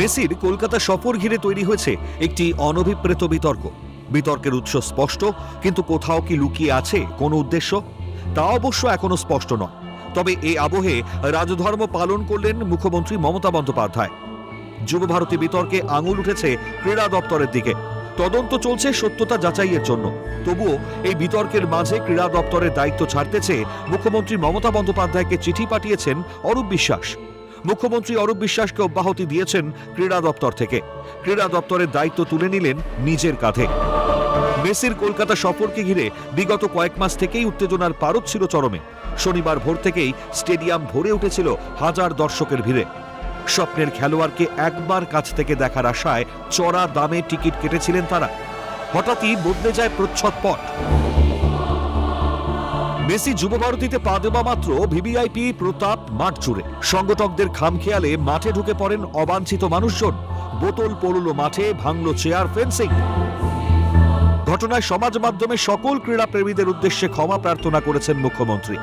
মেসির কলকাতা সফর ঘিরে তৈরি হয়েছে একটি অনভিপ্রেত বিতর্ক। বিতর্কের উৎস স্পষ্ট, কিন্তু কোথাও কি লুকিয়ে আছে কোনো উদ্দেশ্য? তা অবশ্য এখনও স্পষ্ট নয়। তবে এই আবহে রাজধর্ম পালন করলেন মুখ্যমন্ত্রী মমতা বন্দ্যোপাধ্যায়। যুবভারতী বিতর্কে আঙুল উঠেছে ক্রীড়া দপ্তরের দিকে। তদন্ত চলছে সত্যতা যাচাইয়ের জন্য। তবুও এই বিতর্কের মাঝে ক্রীড়া দপ্তরের দায়িত্ব ছাড়তে চেয়ে মুখ্যমন্ত্রী মমতা বন্দ্যোপাধ্যায়কে চিঠি পাঠিয়েছেন অরূপ বিশ্বাস। মুখ্যমন্ত্রী অরূপ বিশ্বাসকে অব্যাহতি দিয়েছেন ক্রীড়া দপ্তর থেকে। ক্রীড়া দপ্তরের দায়িত্ব তুলে নিলেন নিজের কাঁধে। মেসির কলকাতা সফরকে ঘিরে বিগত কয়েক মাস থেকেই উত্তেজনার পারদ ছিল চরমে। শনিবার ভোর থেকেই স্টেডিয়াম ভরে উঠেছিল হাজার দর্শকের ভিড়ে। স্বপ্নের খেলোয়াড়কে একবার কাছ থেকে দেখার আশায় চড়া দামে টিকিট কেটেছিলেন তারা। হঠাৎই বদলে যায় প্রচ্ছদপট মেসি যুবভারতীতে পা দেওয়া মাত্র ভিভিআইপি, প্রতাপ মাঠ জুড়ে সংগঠকদের খামখেয়ালে মাঠে ঢুকে পড়েন অবাঞ্ছিত মানুষজন। বোতল পড়ল মাঠে, ভাঙল চেয়ার ফেন্সিং। ঘটনায় সমাজ মাধ্যমে সকল ক্রীড়া প্রেমীদের উদ্দেশ্যে ক্ষমা প্রার্থনা করেছেন মুখ্যমন্ত্রী।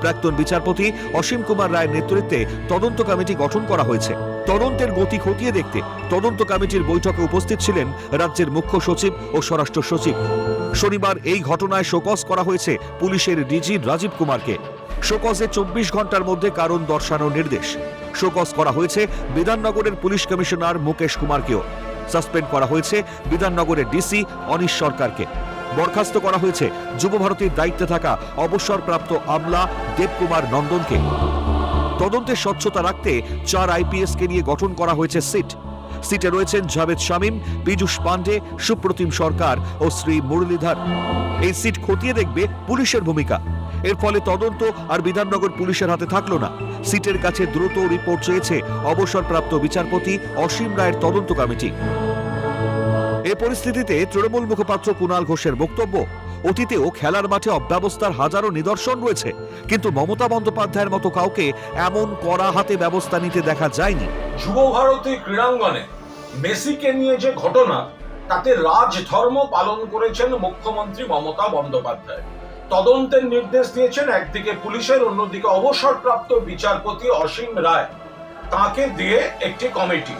প্রাক্তন বিচারপতি অসীম কুমার রায়ের নেতৃত্বে তদন্ত কমিটি গঠন করা হয়েছে। তদন্তের গতি খতিয়ে দেখতে তদন্ত কমিটির বৈঠকে উপস্থিত ছিলেন রাজ্যের মুখ্য সচিব ও স্বরাষ্ট্র সচিব। শনিবার এই ঘটনায় শোকজ করা হয়েছে পুলিশের ডিজি রাজীব কুমারকে। শোকজে চব্বিশ ঘণ্টার মধ্যে কারণ দর্শানোর নির্দেশ। শোকজ করা হয়েছে বিধাননগরের পুলিশ কমিশনার মুকেশ কুমারকেও। সাসপেন্ড করা হয়েছে বিধাননগরের ডিসি অনিশ সরকারকে। বরখাস্ত করা হয়েছে যুব ভারতীর দায়িত্বে থাকা অবসরপ্রাপ্ত আমলা দেবকুমার নন্দনকে। তদন্তের স্বচ্ছতা রাখতে চার আইপিএসকে নিয়ে গঠন করা হয়েছে সিট। সিটে রয়েছেন জাভেদ শামীম, পীযূষ পান্ডে সুপ্রতিম সরকার ও শ্রী মুরলীধর। এই সিট খতিয়ে দেখবে পুলিশের ভূমিকা। এর ফলে তদন্ত আর বিধাননগর পুলিশের হাতে থাকল না। সিটের কাছে দ্রুত রিপোর্ট চেয়েছে অবসরপ্রাপ্ত বিচারপতি অসীম রায়ের তদন্ত কমিটি। এ পরিস্থিতিতে তৃণমূল মুখপাত্র কুণাল ঘোষের বক্তব্য অতীতেও খেলার মাঠে অব্যবস্থার হাজারো নিদর্শন রয়েছে, কিন্তু মমতা বন্দ্যোপাধ্যায়ের মতো কাউকে এমন কড়া হাতে ব্যবস্থা নিতে দেখা যায়নি। যুব ভারতী ক্রীড়াঙ্গনে মেসিকে নিয়ে যে ঘটনা, তাতে রাজধর্ম পালন করেছেন মুখ্যমন্ত্রী মমতা বন্দ্যোপাধ্যায়। তদন্তের নির্দেশ দিয়েছেন একদিকে পুলিশের, অন্যদিকে অবসরপ্রাপ্ত বিচারপতি অসীম রায়। তাকে দিয়ে একটি কমিটি।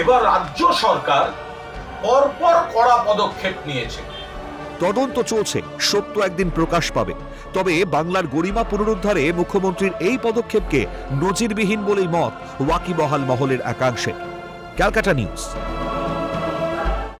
এবার রাজ্য সরকার পরপর কড়া পদক্ষেপ নিয়েছে। তদন্ত চলছে। সত্য একদিন প্রকাশ পাবে। তবে বাংলার গরিমা পুনরুদ্ধারে মুখ্যমন্ত্রীর এই পদক্ষেপকে নজিরবিহীন বলেই মত ওয়াকিবহাল মহলের একাংশে ক্যালকাটা নিউজ।